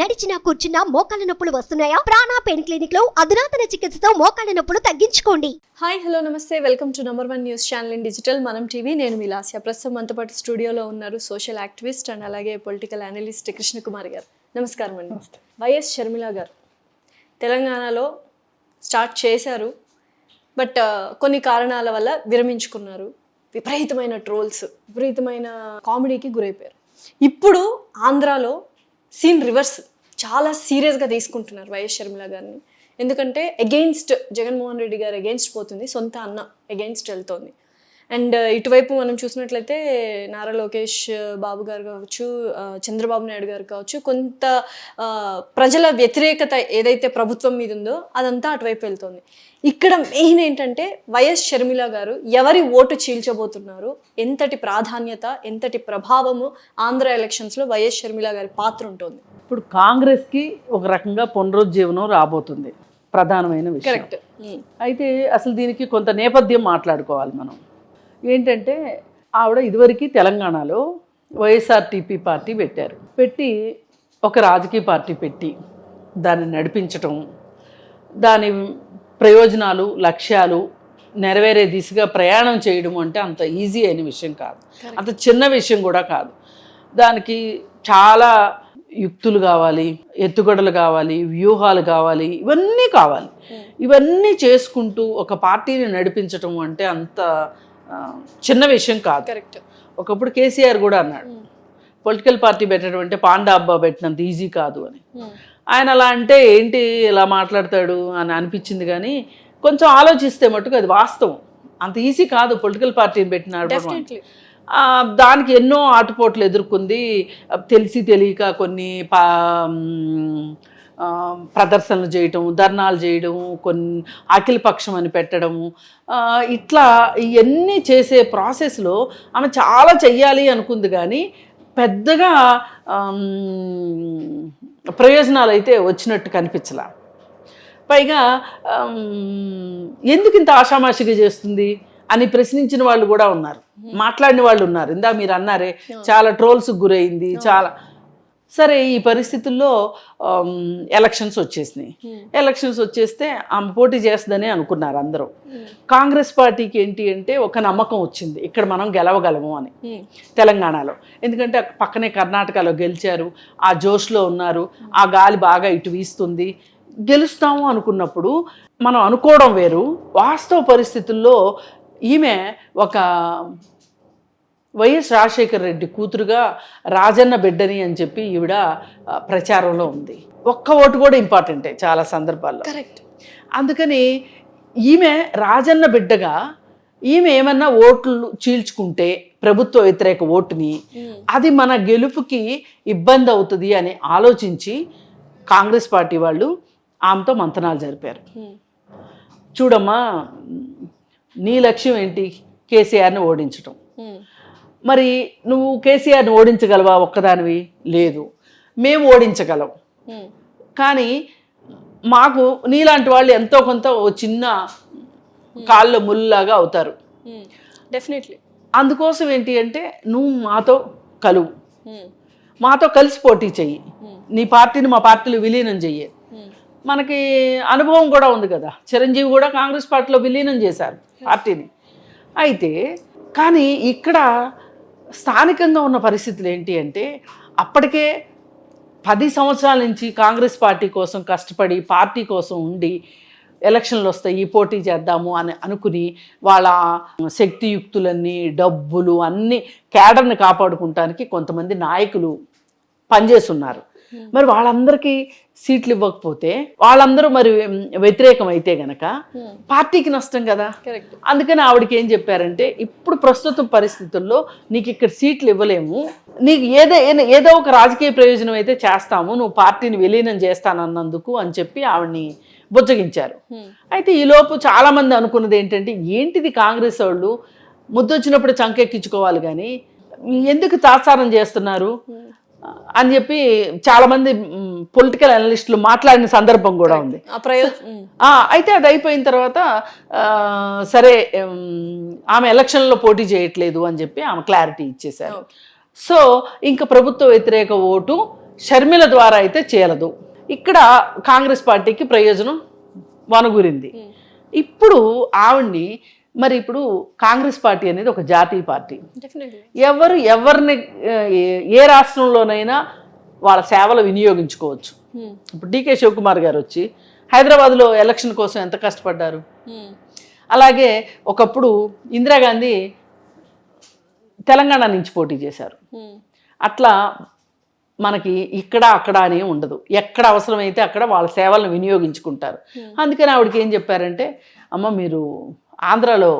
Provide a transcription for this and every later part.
నడిచినా కూర్చున్నా మోకాళ్ళ నొప్పులు వస్తున్నాయా? ప్రాణా పెయిన్ క్లినిక్లో అధునాతన చికిత్సతో మోకాళ్ళ నొప్పులు తగ్గించుకోండి. హాయ్ హలో నమస్తే. Welcome to number one news channel in digital Manam TV నేను మీ లాస్య. ప్రస్తుతం మనతో పాటు స్టూడియోలో ఉన్నారు సోషల్ యాక్టివిస్ట్ అండ్ అలాగే పొలిటికల్ అనలిస్ట్ కృష్ణకుమారి గారు. నమస్కారం అండి. వైఎస్ షర్మిల గారు. తెలంగాణలో స్టార్ట్ చేశారు బట్ కొన్ని కారణాల వల్ల విరమించుకున్నారు. విపరీతమైన ట్రోల్స్ విపరీతమైన కామెడీకి గురైపోయారు. ఇప్పుడు ఆంధ్రాలో సీన్ రివర్స్ చాలా సీరియస్గా తీసుకుంటున్నారు వైఎస్ షర్మిల గారిని. ఎందుకంటే అగెయిన్స్ట్ జగన్మోహన్ రెడ్డి గారు అగెయిన్స్ట్ పోతుంది సొంత అన్న అగెయిన్స్ట్ వెళ్తోంది. అండ్ ఇటువైపు మనం చూసినట్లయితే నారా లోకేష్ బాబు గారు కావచ్చు చంద్రబాబు నాయుడు గారు కావచ్చు కొంత ప్రజల వ్యతిరేకత ఏదైతే ప్రభుత్వం మీద ఉందో అదంతా అటువైపు వెళ్తోంది. ఇక్కడ మెయిన్ ఏంటంటే వైఎస్ షర్మిల గారు ఎవరి ఓటు చీల్చబోతున్నారు ఎంతటి ప్రాధాన్యత ఎంతటి ప్రభావము ఆంధ్ర ఎలక్షన్స్లో వైఎస్ షర్మిల గారి పాత్ర ఉంటుంది? ఇప్పుడు కాంగ్రెస్కి ఒక రకంగా పునరుజ్జీవనం రాబోతుంది ప్రధానమైన విషయం. కరెక్ట్. అయితే అసలు దీనికి కొంత నేపథ్యం మాట్లాడుకోవాలి మనం. ఏంటంటే ఆవిడ ఇదివరకు తెలంగాణలో వైఎస్ఆర్టీపీ పార్టీ పెట్టారు. పెట్టి ఒక రాజకీయ పార్టీ పెట్టి దాన్ని నడిపించటం దాని ప్రయోజనాలు లక్ష్యాలు నెరవేరే దిశగా ప్రయాణం చేయడం అంటే అంత ఈజీ అయిన విషయం కాదు. అంత చిన్న విషయం కూడా కాదు. దానికి చాలా యుక్తులు కావాలి ఎత్తుగడలు కావాలి వ్యూహాలు కావాలి ఇవన్నీ కావాలి. ఇవన్నీ చేసుకుంటూ ఒక పార్టీని నడిపించటం అంటే అంత చిన్న విషయం కాదు. కరెక్ట్. ఒకప్పుడు కేసీఆర్ కూడా అన్నాడు పొలిటికల్ పార్టీ పెట్టడం అంటే పాండా అబ్బా పెట్టినంత ఈజీ కాదు అని. ఆయన అలా అంటే ఏంటి ఇలా మాట్లాడతాడు అని అనిపించింది కానీ కొంచెం ఆలోచిస్తే మటుకు అది వాస్తవం. అంత ఈజీ కాదు పొలిటికల్ పార్టీని పెట్టినాడు దానికి ఎన్నో ఆటుపోట్లు ఎదుర్కొంది తెలిసి తెలియక కొన్ని పా ప్రదర్శనలు చేయటం ధర్నాలు చేయడం కొన్ని అఖిల పక్షం అని పెట్టడము. ఇట్లా ఇవన్నీ చేసే ప్రాసెస్లో ఆమె చాలా చెయ్యాలి అనుకుంది కానీ పెద్దగా ప్రయోజనాలు అయితే వచ్చినట్టు కనిపించలా. పైగా ఎందుకు ఇంత ఆషామాషిగా చేస్తుంది అని ప్రశ్నించిన వాళ్ళు కూడా ఉన్నారు. మాట్లాడిన వాళ్ళు ఉన్నారు. ఇందా మీరు అన్నారే చాలా ట్రోల్స్ గురైంది చాలా సరే ఈ పరిస్థితుల్లో ఎలక్షన్స్ వచ్చేసినాయి. ఎలక్షన్స్ వచ్చేస్తే ఆమె పోటీ చేస్తుందని అనుకున్నారు అందరూ. కాంగ్రెస్ పార్టీకి ఏంటి అంటే ఒక నమ్మకం వచ్చింది. ఇక్కడ మనం గెలవగలము అని తెలంగాణలో. ఎందుకంటే పక్కనే కర్ణాటకలో గెలిచారు. ఆ జోష్లో ఉన్నారు. ఆ గాలి బాగా ఇటు వీస్తుంది. గెలుస్తాము అనుకున్నప్పుడు మనం అనుకోవడం వేరు. వాస్తవ పరిస్థితుల్లో ఈమె ఒక వైఎస్ రాజశేఖర రెడ్డి కూతురుగా రాజన్న బిడ్డని అని చెప్పి ఈవిడ ప్రచారంలో ఉంది. ఒక్క ఓటు కూడా ఇంపార్టెంటే చాలా సందర్భాల్లో. కరెక్ట్. అందుకని ఈమె రాజన్న బిడ్డగా ఈమె ఏమన్నా ఓట్లు చీల్చుకుంటే ప్రభుత్వ వ్యతిరేక ఓటుని అది మన గెలుపుకి ఇబ్బంది అవుతుంది అని ఆలోచించి కాంగ్రెస్ పార్టీ వాళ్ళు ఆమెతో మంతనాలు జరిపారు. చూడమ్మా నీ లక్ష్యం ఏంటి? కేసీఆర్ని ఓడించటం. మరి నువ్వు కేసీఆర్ని ఓడించగలవా? ఒక్కదానివి? లేదు. మేము ఓడించగలం. కానీ మాకు నీలాంటి వాళ్ళు ఎంతో కొంత ఓ చిన్న కాళ్ళ ముళ్ళలాగా అవుతారు. డెఫినెట్లీ. అందుకోసం ఏంటి అంటే నువ్వు మాతో కలువు. మాతో కలిసి పోటీ చెయ్యి. నీ పార్టీని మా పార్టీలో విలీనం చెయ్యి. మనకి అనుభవం కూడా ఉంది కదా. చిరంజీవి కూడా కాంగ్రెస్ పార్టీలో విలీనం చేశారు పార్టీని. అయితే కానీ ఇక్కడ స్థానికంగా ఉన్న పరిస్థితులు ఏంటి అంటే అప్పటికే పది సంవత్సరాల నుంచి కాంగ్రెస్ పార్టీ కోసం కష్టపడి పార్టీ కోసం ఉండి ఎలక్షన్లు వస్తాయి పోటీ చేద్దాము అని అనుకుని వాళ్ళ శక్తియుక్తులన్నీ డబ్బులు అన్నీ కేడర్ని కాపాడుకుంటానికి కొంతమంది నాయకులు పనిచేస్తున్నారు. మరి వాళ్ళందరికీ సీట్లు ఇవ్వకపోతే వాళ్ళందరూ మరి వ్యతిరేకం అయితే గనక పార్టీకి నష్టం కదా? అందుకని ఆవిడకి ఏం చెప్పారంటే ఇప్పుడు ప్రస్తుత పరిస్థితుల్లో నీకు ఇక్కడ సీట్లు ఇవ్వలేము. నీకు ఏదో ఏదో ఒక రాజకీయ ప్రయోజనం అయితే చేస్తాము. నువ్వు పార్టీని విలీనం చేస్తానన్నందుకు అని చెప్పి ఆవిడ్ని బుజ్జగించారు. అయితే ఈలోపు చాలామంది అనుకున్నది ఏంటంటే ఏంటిది కాంగ్రెస్ వాళ్ళు? ముద్దొచ్చినప్పుడు చంకెక్కించుకోవాలి కానీ ఎందుకు తాత్సారం చేస్తున్నారు? అని చెప్పి చాలామంది పొలిటికల్ అనలిస్టులు మాట్లాడిన సందర్భం కూడా ఉంది. అయితే అది అయిపోయిన తర్వాత సరే ఆమె ఎలక్షన్లో పోటీ చేయట్లేదు అని చెప్పి ఆమె క్లారిటీ ఇచ్చేశారు. సో ఇంకా ప్రభుత్వ వ్యతిరేక ఓటు షర్మిల ద్వారా అయితే చేయలదు. ఇక్కడ కాంగ్రెస్ పార్టీకి ప్రయోజనం వనగురింది. ఇప్పుడు ఆవిడ్ని మరి ఇప్పుడు కాంగ్రెస్ పార్టీ అనేది ఒక జాతీయ పార్టీ. ఎవరు ఎవరిని ఏ- ఏ రాష్ట్రంలోనైనా వాళ్ళ సేవలు వినియోగించుకోవచ్చు. ఇప్పుడు డీకే శివకుమార్ గారు వచ్చి హైదరాబాద్లో ఎలక్షన్ కోసం ఎంత కష్టపడ్డారు? అలాగే ఒకప్పుడు ఇందిరాగాంధీ తెలంగాణ నుంచి పోటీ చేశారు. అట్లా మనకి ఇక్కడ అక్కడ అని ఉండదు. ఎక్కడ అవసరమైతే అక్కడ వాళ్ళ సేవలను వినియోగించుకుంటారు. అందుకని ఆవిడకి ఏం చెప్పారంటే అమ్మ మీరు ఆంధ్రాలో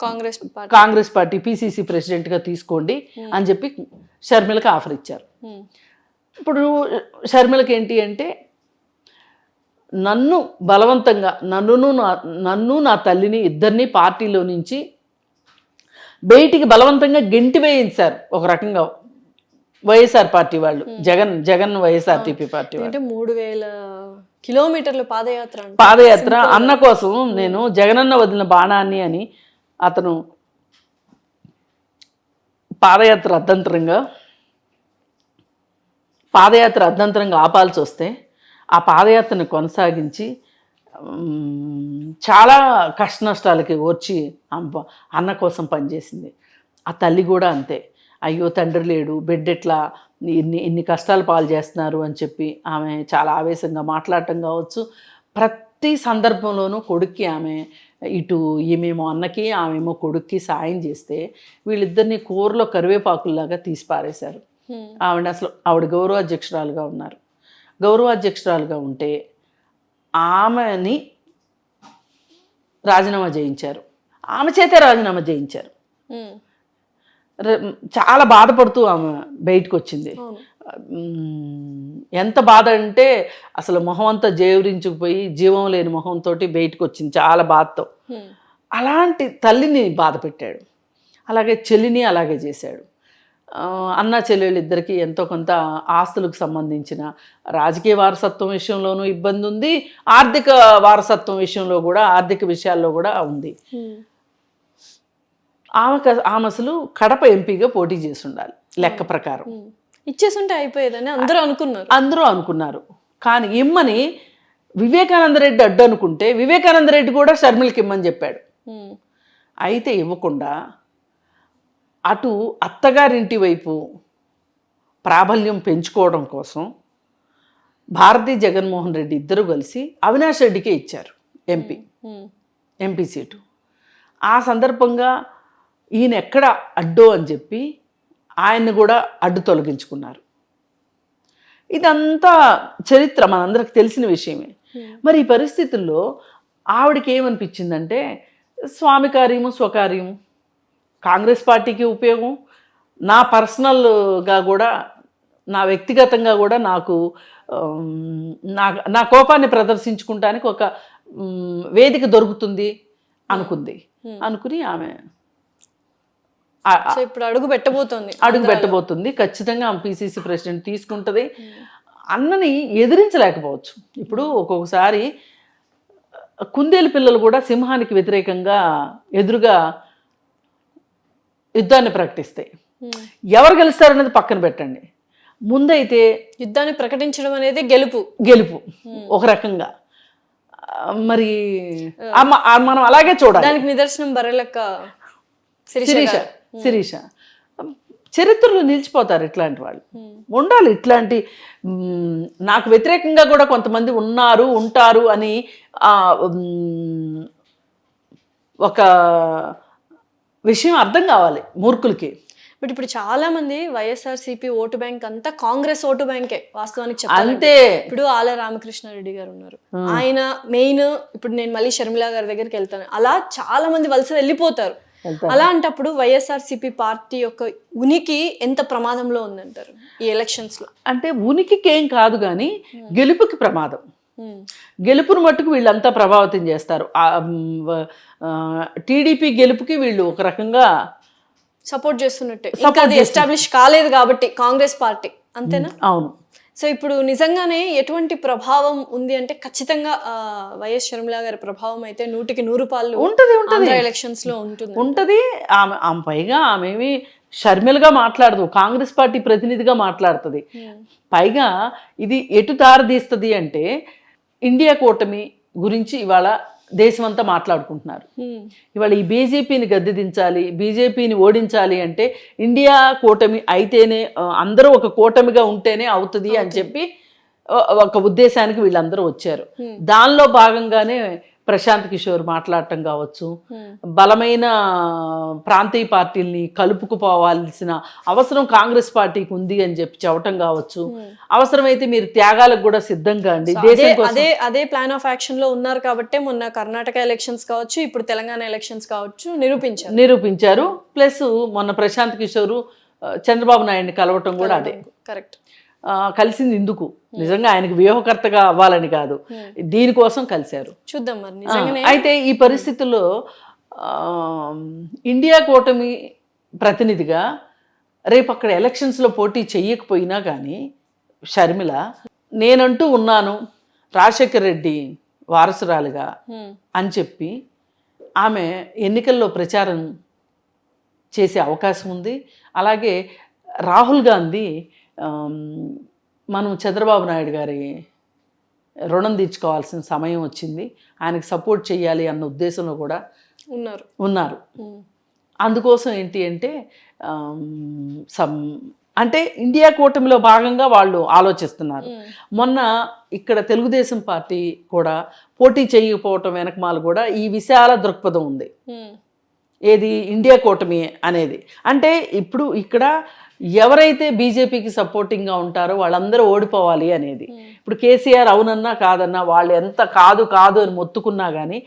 కాంగ్రెస్ కాంగ్రెస్ పార్టీ పిసిసి ప్రెసిడెంట్గా తీసుకోండి అని చెప్పి షర్మిలకి ఆఫర్ ఇచ్చారు. ఉమ్, ఇప్పుడు షర్మిలకి ఏంటి అంటే నన్ను బలవంతంగా నన్నును నా నన్ను నా తల్లిని ఇద్దరిని పార్టీలో నుంచి బయటికి బలవంతంగా గెంటి వేయించారు ఒక రకంగా వైఎస్ఆర్ పార్టీ వాళ్ళు. జగన్ జగన్ వైఎస్ఆర్టీపీ పార్టీ వాళ్ళు. అంటే మూడు వేల కిలోమీటర్ల పాదయాత్ర. పాదయాత్ర అన్న కోసం నేను జగనన్న వదిలిన బాణాన్ని అని అతను పాదయాత్ర అర్ధంతరంగా పాదయాత్ర అర్ధంతరంగా ఆపాల్సి వస్తే ఆ పాదయాత్రను కొనసాగించి చాలా కష్ట నష్టాలకి వచ్చి అమ్మ- అన్న కోసం పనిచేసింది. ఆ తల్లి కూడా అంతే. అయ్యో తండ్రి లేడు బిడ్డ ఎట్లా ఇన్ని ఇన్ని కష్టాలు పాలు చేస్తున్నారు అని చెప్పి ఆమె చాలా ఆవేశంగా మాట్లాడటం కావచ్చు. ప్రతి సందర్భంలోనూ కొడుక్కి ఆమె ఇటు ఈమెమో అన్నకి ఆమెమో కొడుక్కి సాయం చేస్తే వీళ్ళిద్దరిని కూరలో కరివేపాకుల్లాగా తీసి పారేశారు. ఆవిడ అసలు ఆవిడ గౌరవాధ్యక్షురాలుగా ఉన్నారు. గౌరవాధ్యక్షురాలుగా ఉంటే ఆమెని రాజీనామా చేయించారు. ఆమె చేతే రాజీనామా చేయించారు. చాలా బాధపడుతూ ఆమె బయటకు వచ్చింది ఎంత బాధ అంటే అసలు మొహం అంతా జేవరించుకుపోయి జీవం లేని మొహంతో బయటకు వచ్చింది చాలా బాధతో. అలాంటి తల్లిని బాధ పెట్టాడు. అలాగే చెల్లిని అలాగే చేశాడు. అన్న చెల్లెళ్ళు ఇద్దరికి ఎంతో కొంత ఆస్తులకు సంబంధించిన రాజకీయ వారసత్వం విషయంలోనూ ఇబ్బంది ఉంది ఆర్థిక వారసత్వం విషయంలో కూడా ఆర్థిక విషయాల్లో కూడా ఉంది. ఆమె ఆమె అసలు కడప ఎంపీగా పోటీ చేసి ఉండాలి లెక్క ప్రకారం. ఇచ్చేసుంటే అయిపోయేదని అందరూ అనుకున్నారు. అందరూ అనుకున్నారు. కానీ ఇమ్మని వివేకానంద రెడ్డి అడ్డు అనుకుంటే వివేకానంద రెడ్డి కూడా షర్మిలకి ఇమ్మని చెప్పాడు. అయితే ఇవ్వకుండా అటు అత్తగారింటి వైపు ప్రాబల్యం పెంచుకోవడం కోసం భారతీ జగన్మోహన్ రెడ్డి ఇద్దరు కలిసి అవినాష్ రెడ్డికే ఇచ్చారు ఎంపీ. MP seat. ఆ సందర్భంగా ఈయన ఎక్కడ అడ్డో అని చెప్పి ఆయన్ని కూడా అడ్డు తొలగించుకున్నారు. ఇదంతా చరిత్ర మనందరికి తెలిసిన విషయమే. మరి ఈ పరిస్థితుల్లో ఆవిడకి ఏమనిపించిందంటే స్వామి కార్యము స్వకార్యము కాంగ్రెస్ పార్టీకి ఉపయోగం నా పర్సనల్గా కూడా నా వ్యక్తిగతంగా కూడా నాకు నా నా కోపాన్ని ప్రదర్శించుకుంటానికి ఒక వేదిక దొరుకుతుంది అనుకుంది. అనుకుని ఆమె ఇప్పుడు అడుగు పెట్టబోతోంది. అడుగు పెట్టబోతుంది. ఖచ్చితంగా పిసిసి ప్రెసిడెంట్ తీసుకుంటుంది. అన్నని ఎదిరించలేకపోవచ్చు. ఇప్పుడు ఒక్కొక్కసారి కుందేలు పిల్లలు కూడా సింహానికి వ్యతిరేకంగా ఎదురుగా యుద్ధాన్ని ప్రకటిస్తాయి. ఎవరు గెలుస్తారనేది పక్కన పెట్టండి. ముందైతే యుద్ధాన్ని ప్రకటించడం అనేది గెలుపు. గెలుపు. ఒక రకంగా. మరి మనం అలాగే చూడాలి. దానికి నిదర్శనం బర్రెలక్క శిరీష శిరీష. చరిత్రలో నిలిచిపోతారు ఇట్లాంటి వాళ్ళు. ఉండాలి ఇట్లాంటి నాకు వ్యతిరేకంగా కూడా కొంతమంది ఉన్నారు ఉంటారు అని ఒక విషయం అర్థం కావాలి మూర్ఖులకి. బట్ ఇప్పుడు చాలా మంది వైఎస్ఆర్సీపీ ఓటు బ్యాంక్ అంతా కాంగ్రెస్ ఓటు బ్యాంకే వాస్తవానికి అంతే. ఇప్పుడు ఆల రామకృష్ణారెడ్డి గారు ఉన్నారు. ఆయన మెయిన్ ఇప్పుడు నేను మళ్ళీ షర్మిల గారి దగ్గరికి వెళ్తాను. అలా చాలా మంది వలస వెళ్ళిపోతారు. అలాంటప్పుడు వైఎస్ఆర్సీపీ పార్టీ యొక్క ఉనికి ఎంత ప్రమాదంలో ఉందంటారు ఈ ఎలక్షన్స్లో అంటే ఉనికికి ఏం కాదు కానీ గెలుపుకి ప్రమాదం. ఉమ్, గెలుపును మట్టుకు వీళ్ళంతా ప్రభావితం చేస్తారు. టీడీపీ గెలుపుకి వీళ్ళు ఒక రకంగా సపోర్ట్ చేస్తున్నట్టే. ఇంకా అది ఎస్టాబ్లిష్ కాలేదు కాబట్టి కాంగ్రెస్ పార్టీ. అంతేనా? అవును. సో ఇప్పుడు నిజంగానే ఎటువంటి ప్రభావం ఉంది అంటే ఖచ్చితంగా వైఎస్ షర్మిల గారి ప్రభావం అయితే నూటికి నూరు పాళ్ళు ఉంటది ఉంటది. ఎలక్షన్స్లో ఉంటుంది. ఉంటది. ఆమె ఆమె పైగా ఆమె షర్మిలగా మాట్లాడదు కాంగ్రెస్ పార్టీ ప్రతినిధిగా మాట్లాడుతుంది. పైగా ఇది ఎటు దారితీస్తుంది అంటే ఇండియా కూటమి గురించి ఇవాళ దేశమంతా మాట్లాడుకుంటున్నారు. ఇవాళ ఈ బీజేపీని గద్దెదించాలి బీజేపీని ఓడించాలి అంటే ఇండియా కూటమి అయితేనే అందరూ ఒక కూటమిగా ఉంటేనే అవుతుంది అని చెప్పి ఒక ఉద్దేశానికి వీళ్ళందరూ వచ్చారు. దానిలో భాగంగానే ప్రశాంత్ కిషోర్ మాట్లాడటం కావచ్చు. బలమైన ప్రాంతీయ పార్టీల్ని కలుపుకుపోవాల్సిన అవసరం కాంగ్రెస్ పార్టీకి ఉంది అని చెప్పి చెప్పటం కావచ్చు. అవసరమైతే మీరు త్యాగాలకు కూడా సిద్ధంగా అండి. అదే అదే ప్లాన్ ఆఫ్ యాక్షన్లో ఉన్నారు కాబట్టే మొన్న కర్ణాటక ఎలక్షన్స్ కావచ్చు ఇప్పుడు తెలంగాణ ఎలక్షన్స్ కావచ్చు నిరూపించారు. నిరూపించారు. ప్లస్ మొన్న ప్రశాంత్ కిషోర్ చంద్రబాబు నాయుడిని కలవటం కూడా అదే. కరెక్ట్. కలిసింది ఇందుకు. నిజంగా ఆయనకు వ్యూహకర్తగా అవ్వాలని కాదు. దీనికోసం కలిశారు. చూద్దాం మరి. అయితే ఈ పరిస్థితుల్లో ఇండియా కూటమి ప్రతినిధిగా రేపు అక్కడ ఎలక్షన్స్లో పోటీ చెయ్యకపోయినా కానీ షర్మిల నేనంటూ ఉన్నాను రాజశేఖర్ రెడ్డి వారసురాలుగా ఉమ్, అని చెప్పి ఆమె ఎన్నికల్లో ప్రచారం చేసే అవకాశం ఉంది. అలాగే రాహుల్ గాంధీ మనం చంద్రబాబు నాయుడు గారి రుణం తీర్చుకోవాల్సిన సమయం వచ్చింది. ఆయనకు సపోర్ట్ చేయాలి అన్న ఉద్దేశంలో కూడా ఉన్నారు. ఉన్నారు. అందుకోసం ఏంటి అంటే సమ్ అంటే ఇండియా కూటమిలో భాగంగా వాళ్ళు ఆలోచిస్తున్నారు. మొన్న ఇక్కడ తెలుగుదేశం పార్టీ కూడా పోటీ చేయకపోవటం వెనకమాల కూడా ఈ విశాల దృక్పథం ఉంది. ఏది? ఇండియా కూటమి అనేది. అంటే ఇప్పుడు ఇక్కడ ఎవరైతే బీజేపీకి సపోర్టింగ్గా ఉంటారో వాళ్ళందరూ ఓడిపోవాలి అనేది. ఇప్పుడు కేసీఆర్ అవునన్నా కాదన్నా వాళ్ళు ఎంత కాదు కాదు అని మొత్తుకున్నా కానీ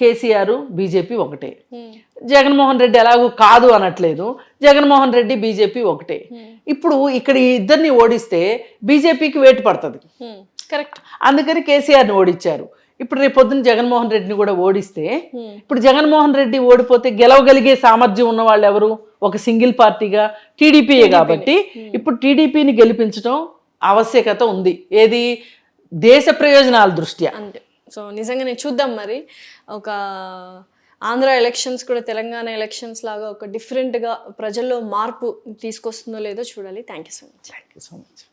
కేసీఆర్ బీజేపీ ఒకటే. జగన్మోహన్ రెడ్డి ఎలాగూ కాదు అనట్లేదు. జగన్మోహన్ రెడ్డి బీజేపీ ఒకటే. ఇప్పుడు ఇక్కడ ఇద్దరిని ఓడిస్తే బీజేపీకి వేటు పడుతుంది. కరెక్ట్. అందుకని కేసీఆర్ని ఓడించారు ఇప్పుడు రేపు పొద్దున్న జగన్మోహన్ రెడ్డిని కూడా ఓడిస్తే ఇప్పుడు జగన్మోహన్ రెడ్డి ఓడిపోతే గెలవగలిగే సామర్థ్యం ఉన్న వాళ్ళు ఎవరు? ఒక సింగిల్ పార్టీగా టీడీపీయే కాబట్టి ఇప్పుడు టీడీపీని గెలిపించడం ఆవశ్యకత ఉంది. ఏది? దేశ ప్రయోజనాల దృష్ట్యా. అంతే. సో నిజంగానే చూద్దాం మరి. ఒక ఆంధ్ర ఎలక్షన్స్ కూడా తెలంగాణ ఎలక్షన్స్ లాగా ఒక డిఫరెంట్గా ప్రజల్లో మార్పు తీసుకొస్తుందో లేదో చూడాలి. Thank you so much thank you so much